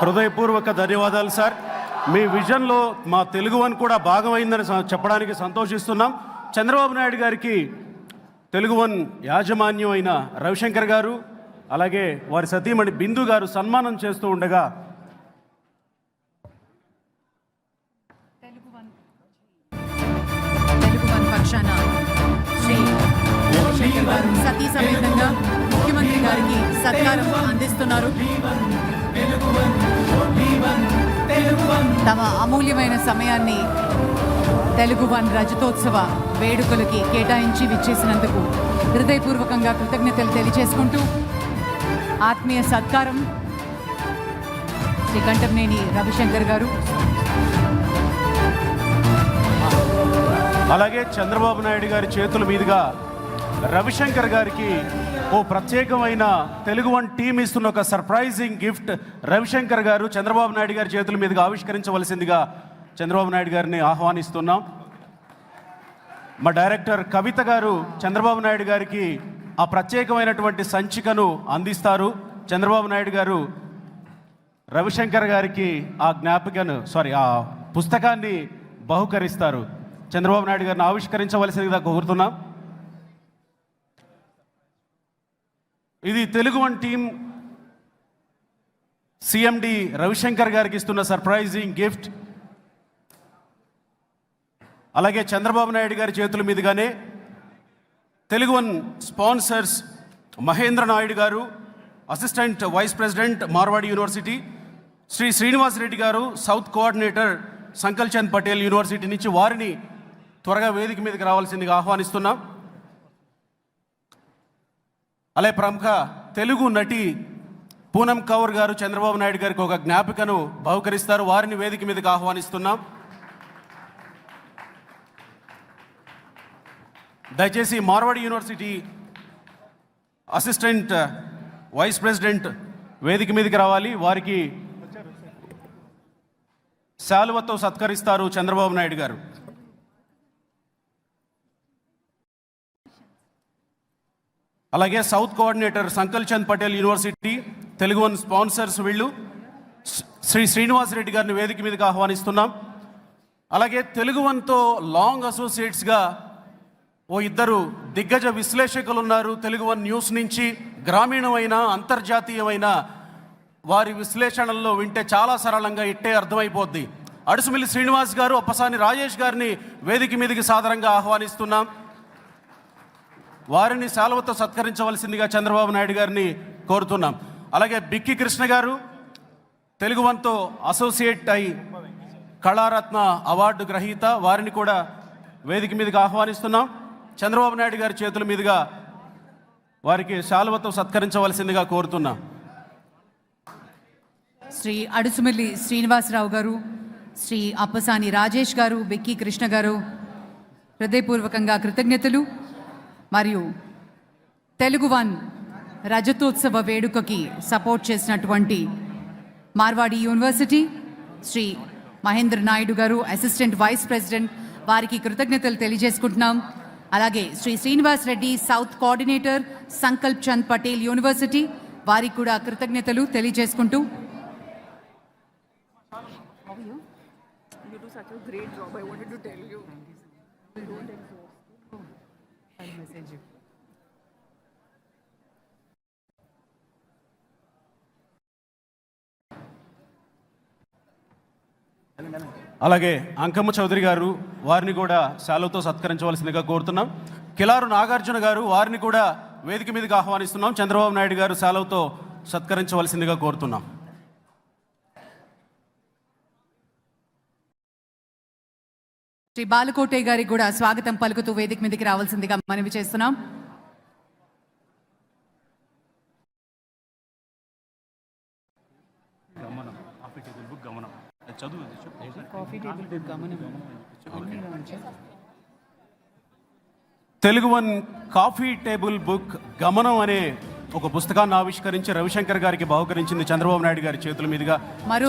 హృదయపూర్వక ధన్యవాదాలు సార్. మీ విజన్లో మా తెలుగు వన్ కూడా భాగమైందని చెప్పడానికి సంతోషిస్తున్నాం. చంద్రబాబు నాయుడు గారికి తెలుగు వన్ యాజమాన్యం అయిన రవిశంకర్ గారు అలాగే వారి సతీమణి బిందు గారు సన్మానం చేస్తూ ఉండగా సతీ సమేతంగా ముఖ్యమంత్రి గారికి సత్కారం అందిస్తున్నారు. తమ అమూల్యమైన సమయాన్ని తెలుగు వన్ రజతోత్సవ వేడుకలకి కేటాయించి విచ్చేసినందుకు హృదయపూర్వకంగా కృతజ్ఞతలు తెలియజేసుకుంటూ ఆత్మీయ సత్కారం. శ్రీ రవిశంకర్ గారు. అలాగే చంద్రబాబు నాయుడు గారి చేతుల మీదుగా రవిశంకర్ గారికి ఓ ప్రత్యేకమైన తెలుగు వన్ టీం ఇస్తున్న ఒక సర్ప్రైజింగ్ గిఫ్ట్ రవిశంకర్ గారు చంద్రబాబు నాయుడు గారి చేతుల మీదుగా ఆవిష్కరించవలసిందిగా చంద్రబాబు నాయుడు గారిని ఆహ్వానిస్తున్నాం. మా డైరెక్టర్ కవిత గారు చంద్రబాబు నాయుడు గారికి ఆ ప్రత్యేకమైనటువంటి సంచికను అందిస్తారు. చంద్రబాబు నాయుడు గారు రవిశంకర్ గారికి ఆ జ్ఞాపికను సారీ ఆ పుస్తకాన్ని బహుకరిస్తారు. చంద్రబాబు నాయుడు గారిని ఆవిష్కరించవలసిందిగా కోరుతున్నాం. ఇది Telugu one team CMD Ravishankar గారికి ఇస్తున్న సర్ప్రైజింగ్ గిఫ్ట్. అలాగే చంద్రబాబు నాయుడు గారి చేతుల మీదుగానే Telugu one sponsors Mahendra Naidu garu assistant vice president Marwadi university Shri Srinivas Reddy garu south coordinator Sankal Chand Patel university నుంచి వారిని త్వరగా వేదిక మీదకి రావాల్సిందిగా ఆహ్వానిస్తున్నాం. అలాగే ప్రముఖ తెలుగు నటి పూనం కౌర్ గారు చంద్రబాబు నాయుడు గారికి ఒక జ్ఞాపికను బహుకరిస్తారు. వారిని వేదిక మీదకి ఆహ్వానిస్తున్నాం. దయచేసి Marwadi university assistant vice president వేదిక మీదకి రావాలి. వారికి శాలువతో సత్కరిస్తారు చంద్రబాబు నాయుడు గారు. అలాగే south coordinator Sankal Chand Patel university Telugu one sponsors వీళ్ళు. శ్రీ- శ్రీనివాస్ రెడ్డి గారిని వేదిక మీదకి ఆహ్వానిస్తున్నాం. అలాగే తెలుగు వన్తో లాంగ్ అసోసియేట్స్గా ఓ ఇద్దరు దిగ్గజ విశ్లేషకులు ఉన్నారు తెలుగు వన్ న్యూస్ నుంచి గ్రామీణమైన అంతర్జాతీయమైన వారి విశ్లేషణల్లో వింటే చాలా సరళంగా ఇట్టే అర్థమైపోద్ది. అడుసుమిల్లి శ్రీనివాస్ గారు అప్పసాని రాజేష్ గారిని వేదిక మీదకి సాధారణంగా ఆహ్వానిస్తున్నాం. వారిని శాలువతో సత్కరించవలసిందిగా చంద్రబాబు నాయుడు గారిని కోరుతున్నాం. అలాగే బిక్కి కృష్ణ గారు తెలుగువన్తో అసోసియేట్ అయి కళారత్న అవార్డు గ్రహీత వారిని కూడా వేదిక మీదుగా ఆహ్వానిస్తున్నాం. చంద్రబాబు నాయుడు గారి చేతుల మీదుగా వారికి శాలువతో సత్కరించవలసిందిగా కోరుతున్నాం. శ్రీ అడుసుమిల్లి శ్రీనివాసరావు గారు శ్రీ అప్పసాని రాజేష్ గారు బిక్కి కృష్ణ గారు హృదయపూర్వకంగా కృతజ్ఞతలు. మరియు తెలుగు వన్ రజతోత్సవ వేడుకకి సపోర్ట్ చేసినటువంటి Marwadi university Shri Mahendra Naidu garu assistant vice president వారికి కృతజ్ఞతలు తెలియజేసుకుంటున్నాం అలాగే Shri Srinivas Reddy south coordinator Sankalp Chand Patel university వారికి కూడా కృతజ్ఞతలు తెలియజేసుకుంటూ You do such a great job. I wanted to tell you. అలాగే అంకమ్మ చౌదరి గారు వారిని కూడా శాలువతో సత్కరించవలసిందిగా కోరుతున్నాం. కిలారు నాగార్జున గారు వారిని కూడా వేదిక మీదకి ఆహ్వానిస్తున్నాం. చంద్రబాబు నాయుడు గారు శాలువతో సత్కరించవలసిందిగా కోరుతున్నాం. శ్రీ బాలకోటే గారికి కూడా స్వాగతం పలుకుతూ వేదిక మీదకి రావాల్సిందిగా మనవి చేస్తున్నాం. Telugu one coffee table book Gamanam అనే ఒక పుస్తకాన్ని ఆవిష్కరించి రవిశంకర్ గారికి బహుకరించింది చంద్రబాబు నాయుడు గారి చేతుల మీదుగా.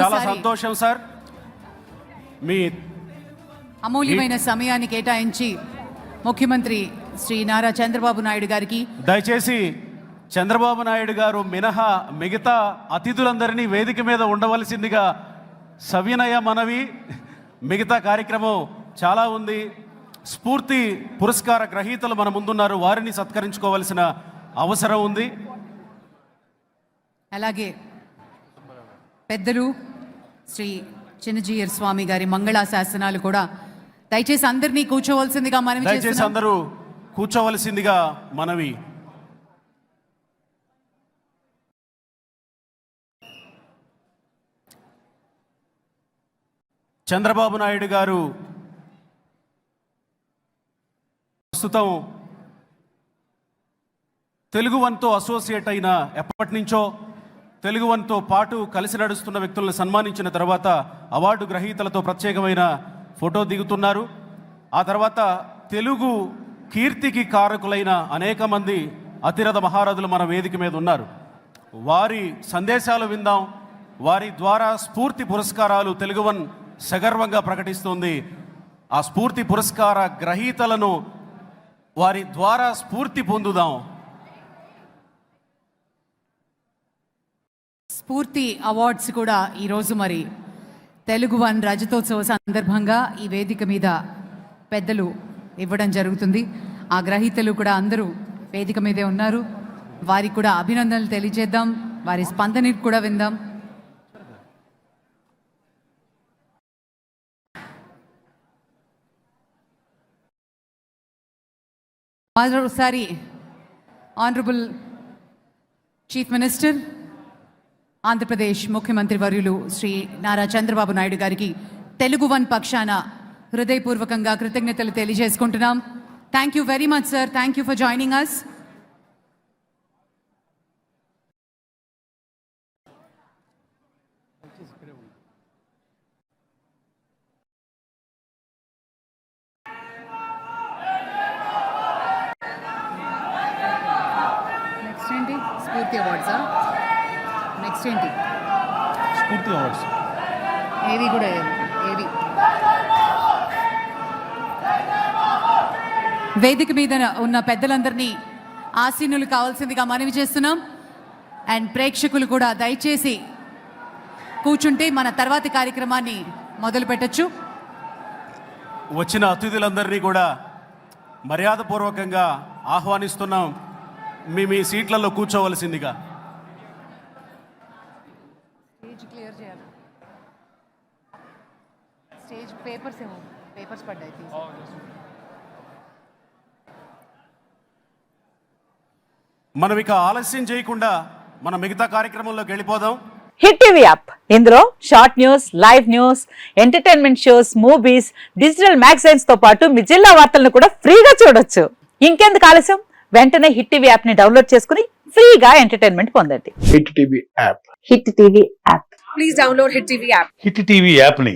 చాలా సంతోషం సార్. మీ అమూల్యమైన సమయాన్ని కేటాయించి ముఖ్యమంత్రి శ్రీ నారా చంద్రబాబు నాయుడు గారికి దయచేసి చంద్రబాబు నాయుడు గారు మినహా మిగతా అతిథులందరినీ వేదిక మీద ఉండవలసిందిగా సవినయ మనవి. మిగతా కార్యక్రమం చాలా ఉంది. స్ఫూర్తి పురస్కార గ్రహీతలు మన ముందున్నారు. వారిని సత్కరించుకోవాల్సిన అవసరం ఉంది. అలాగే పెద్దలు శ్రీ చిన్నజీయర్ స్వామి గారి మంగళా శాసనాలు కూడా దయచేసి అందరినీ కూర్చోవలసిందిగా మనం దయచేసి అందరూ కూర్చోవలసిందిగా మనవి. చంద్రబాబు నాయుడు గారు ప్రస్తుతం తెలుగు వన్తో అసోసియేట్ అయిన ఎప్పటి నుంచో తెలుగు వన్తో పాటు కలిసి నడుస్తున్న వ్యక్తులను సన్మానించిన తర్వాత అవార్డు గ్రహీతలతో ప్రత్యేకమైన ఫోటో దిగుతున్నారు. ఆ తర్వాత తెలుగు కీర్తికి కారకులైన అనేక మంది అతిరథ మహారథులు మన వేదిక మీద ఉన్నారు. వారి సందేశాలు విందాం. వారి ద్వారా స్ఫూర్తి పురస్కారాలు తెలుగు వన్ సగర్వంగా ప్రకటిస్తుంది. ఆ స్ఫూర్తి పురస్కార గ్రహీతలను వారి ద్వారా స్ఫూర్తి పొందుదాం. స్ఫూర్తి అవార్డ్స్ కూడా ఈరోజు మరి తెలుగు వన్ రజతోత్సవ సందర్భంగా ఈ వేదిక మీద పెద్దలు ఇవ్వడం జరుగుతుంది. ఆ గ్రహీతలు కూడా అందరూ వేదిక మీదే ఉన్నారు. వారికి కూడా అభినందనలు తెలియజేద్దాం. వారి స్పందనకి కూడా విందాం. మరోసారి ఆనరబుల్ చీఫ్ మినిస్టర్ ఆంధ్రప్రదేశ్ ముఖ్యమంత్రి వర్యులు శ్రీ నారా చంద్రబాబు నాయుడు గారికి తెలుగు వన్ పక్షాన హృదయపూర్వకంగా కృతజ్ఞతలు తెలియజేసుకుంటున్నాం. Thank you very much sir thank you for joining us next ఏంటి? స్ఫూర్తి అవార్డ్సా నెక్స్ట్ ఏంటి? స్ఫూర్తి అవార్డ్స్ ఏవి కూడా ఏవి? వేదిక మీద ఉన్న పెద్దలందరినీ ఆసీనులు కావాల్సిందిగా మనవి చేస్తున్నాం. అండ్ ప్రేక్షకులు కూడా దయచేసి కూర్చుంటే మన తర్వాతి కార్యక్రమాన్ని మొదలు పెట్టచ్చు. వచ్చిన అతిథులందరినీ కూడా మర్యాదపూర్వకంగా ఆహ్వానిస్తున్నాం. మీ మీ సీట్లలో కూర్చోవలసిందిగా. స్టేజ్ పేపర్స్ ఏమో పేపర్స్ పడ్డాయి మనం ఇక ఆలస్యం చేయకుండా మన మిగతా కార్యక్రమంలోకి వెళ్ళిపోదాం. Hit TV app. ఇందులో short news live news entertainment shows movies digital మ్యాగజైన్స్తో పాటు మీ జిల్లా వార్తలను కూడా ఫ్రీగా చూడొచ్చు. ఇంకెందుకు ఆలస్యం? వెంటనే హిట్ టీవీ యాప్ని డౌన్లోడ్ చేసుకుని ఫ్రీగా ఎంటర్టైన్మెంట్ పొందండి. Hit TV app. Hit TV app. Please download Hit TV app. Hit TV యాప్ని